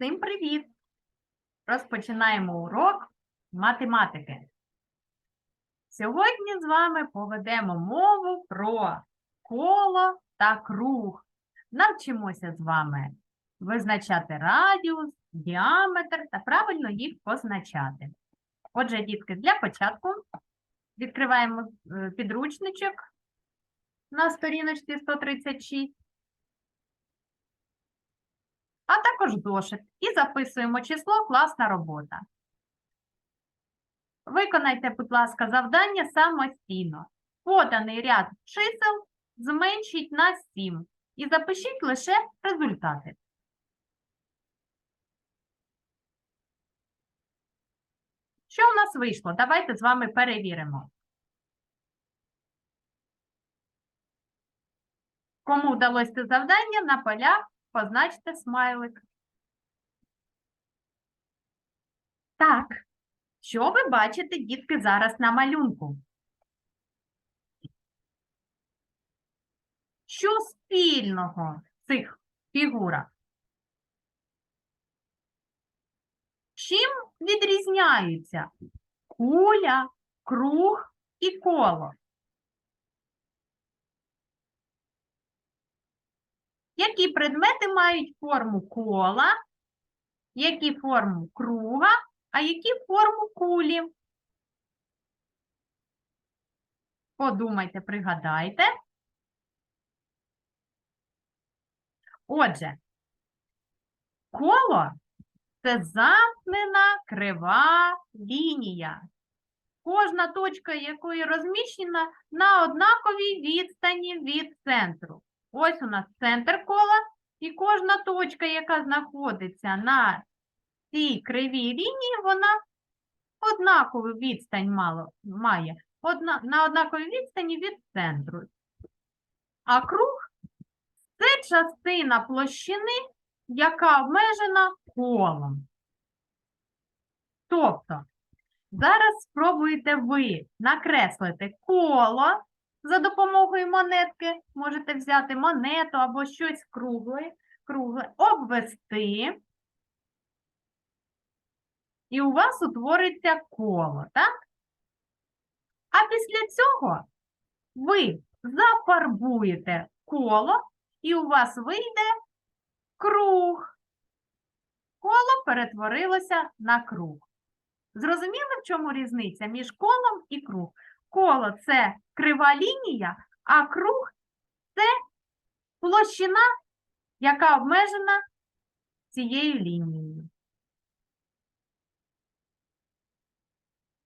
Всім привіт! Розпочинаємо урок математики. Сьогодні з вами поведемо мову про коло та круг. Навчимося з вами визначати радіус, діаметр та правильно їх позначати. Отже, дітки, для початку відкриваємо е, підручничок на сторіночці 136 а також зошит. І записуємо число класна робота. Виконайте, будь ласка, завдання самостійно. Поданий ряд чисел зменшіть на 7 і запишіть лише результати. Що у нас вийшло? Давайте з вами перевіримо. Кому вдалося завдання, на полях позначте смайлик. Так, що ви бачите, дітки, зараз на малюнку? Що спільного в цих фігурах? Чим відрізняються куля, круг і коло? Які предмети мають форму кола, які форму круга, а які форму кулі? Подумайте, пригадайте. Отже, коло це замкнена крива лінія, кожна точка якої розміщена на однаковій відстані від центру. Ось у нас центр кола, і кожна точка, яка знаходиться на цій кривій лінії, вона однакову відстань мало, має одна, на однаковій відстані від центру. А круг це частина площини, яка обмежена колом. Тобто, зараз спробуйте ви накреслити коло за допомогою монетки можете взяти монету або щось кругле, кругле обвести, і у вас утвориться коло, так? А після цього ви зафарбуєте коло, і у вас вийде круг. Коло перетворилося на круг. Зрозуміли, в чому різниця між колом і круг? Коло це крива лінія, а круг це площина, яка обмежена цією лінією.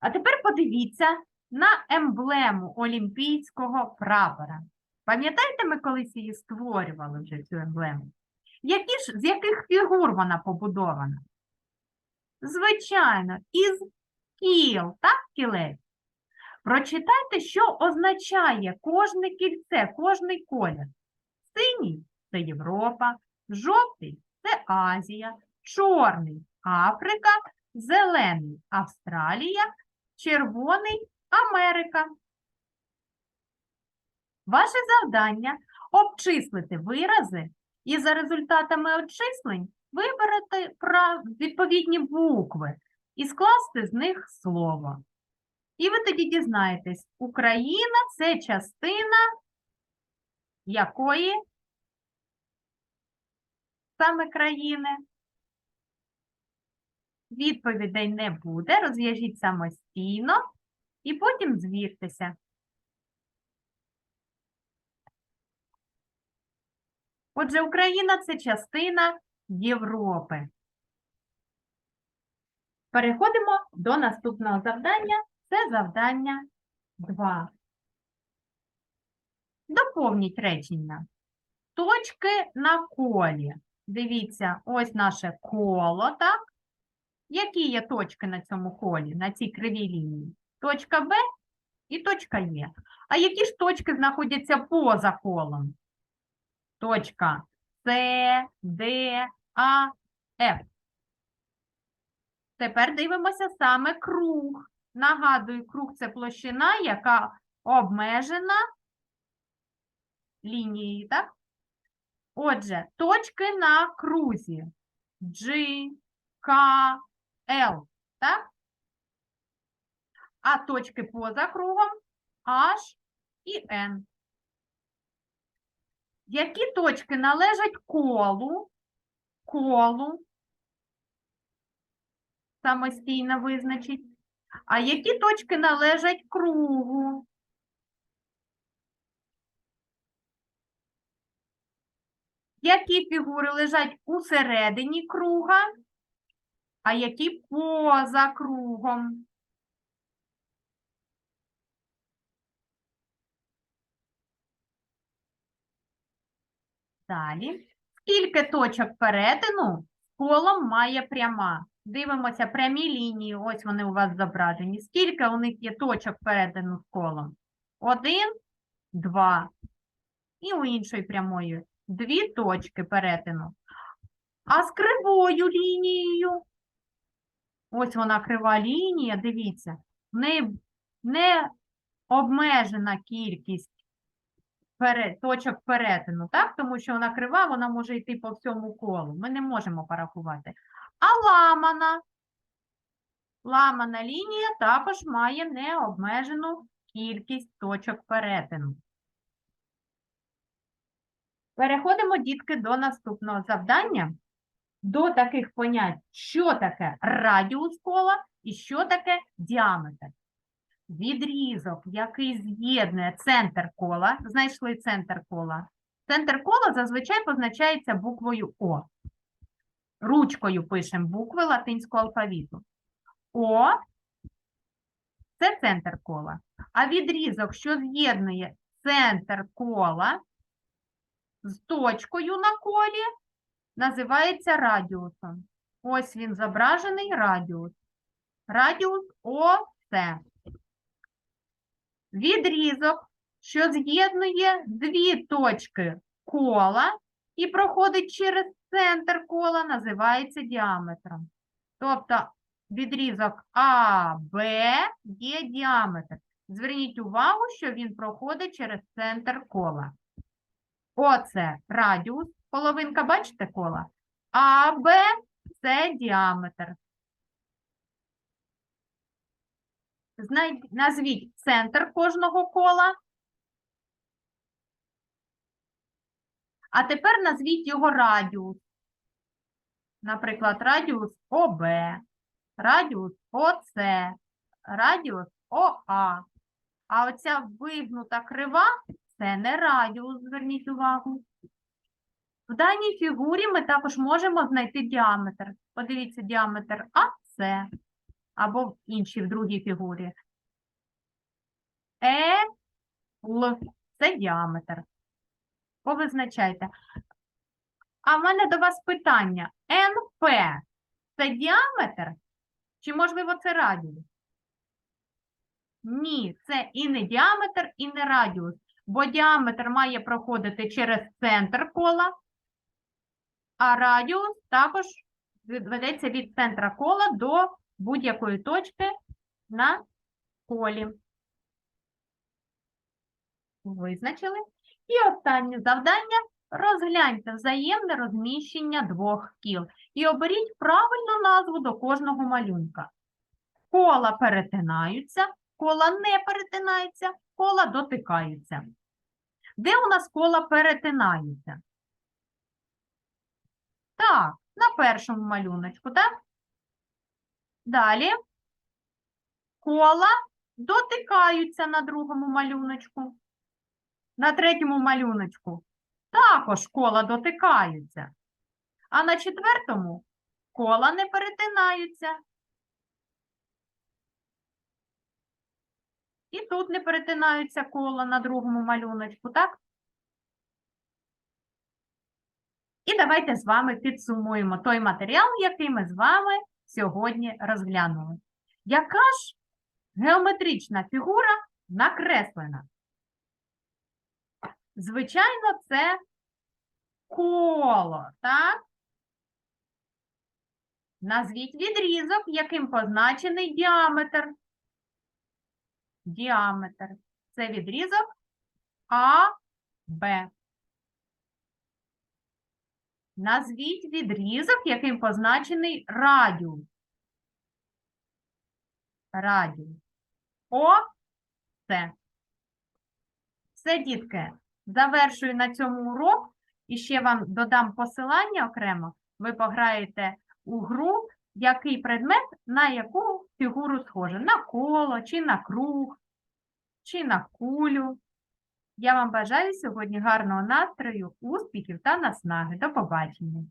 А тепер подивіться на емблему олімпійського прапора. Пам'ятаєте, ми колись її створювали вже цю емблему? Які ж, з яких фігур вона побудована? Звичайно, із кіл, так, кілець? Прочитайте, що означає кожне кільце, кожний колір. Синій це Європа, жовтий це Азія, чорний Африка, зелений Австралія, червоний Америка. Ваше завдання обчислити вирази і за результатами обчислень вибрати відповідні букви і скласти з них слово. І ви тоді дізнаєтесь, Україна це частина якої саме країни? Відповідей не буде, розв'яжіть самостійно і потім звіртеся. Отже, Україна це частина Європи. Переходимо до наступного завдання. Це завдання 2. Доповніть речення. Точки на колі. Дивіться, ось наше коло, так? Які є точки на цьому колі, на цій кривій лінії? Точка Б і точка Е. А які ж точки знаходяться поза колом? Точка С, Д, А, Ф. Тепер дивимося саме круг. Нагадую, круг це площина, яка обмежена лінією, так? Отже, точки на крузі. G, K, L, так? А точки поза кругом H і N. Які точки належать колу, колу, самостійно визначить, а які точки належать кругу? Які фігури лежать усередині круга, а які поза кругом? Далі. Скільки точок перетину колом має пряма? Дивимося прямі лінії, ось вони у вас зображені. Скільки у них є точок перетину з колом? Один, два. І у іншої прямої дві точки перетину. А з кривою лінією, ось вона крива лінія, дивіться, в неї не обмежена кількість точок перетину, так? Тому що вона крива, вона може йти по всьому колу. Ми не можемо порахувати. А ламана, ламана лінія також має необмежену кількість точок перетину. Переходимо, дітки, до наступного завдання, до таких понять, що таке радіус кола і що таке діаметр. Відрізок, який з'єднує центр кола, знайшли центр кола. Центр кола зазвичай позначається буквою О. Ручкою пишемо букви латинського алфавіту. О це центр кола. А відрізок, що з'єднує центр кола з точкою на колі, називається радіусом. Ось він зображений радіус. Радіус ОС. Відрізок, що з'єднує дві точки кола і проходить через центр кола, називається діаметром. Тобто відрізок АБ є діаметр. Зверніть увагу, що він проходить через центр кола. Оце радіус, половинка, бачите, кола. А Б це діаметр. Назвіть центр кожного кола. А тепер назвіть його радіус. Наприклад, радіус ОБ, радіус ОС, радіус ОА. А оця вигнута крива це не радіус, зверніть увагу. В даній фігурі ми також можемо знайти діаметр. Подивіться, діаметр АС або в іншій, в другій фігурі. Е, Л це діаметр. Повизначайте. А в мене до вас питання. НП це діаметр? Чи, можливо, це радіус? Ні, це і не діаметр, і не радіус, бо діаметр має проходити через центр кола, а радіус також ведеться від центра кола до будь-якої точки на колі. Визначили. І останнє завдання. Розгляньте взаємне розміщення двох кіл і оберіть правильну назву до кожного малюнка. Кола перетинаються, кола не перетинаються, кола дотикаються. Де у нас кола перетинаються? Так, на першому малюночку, так? Далі кола дотикаються на другому малюночку. На третьому малюночку також кола дотикаються. А на четвертому кола не перетинаються. І тут не перетинаються кола на другому малюночку, так? І давайте з вами підсумуємо той матеріал, який ми з вами сьогодні розглянули. Яка ж геометрична фігура накреслена? Звичайно, це коло, так? Назвіть відрізок, яким позначений діаметр. Діаметр. Це відрізок АБ. Назвіть відрізок, яким позначений радіус. Радіус. О, це. Все, дітки, завершую на цьому урок. І ще вам додам посилання окремо. Ви пограєте у гру, який предмет на яку фігуру схоже. На коло, чи на круг, чи на кулю. Я вам бажаю сьогодні гарного настрою, успіхів та наснаги. До побачення!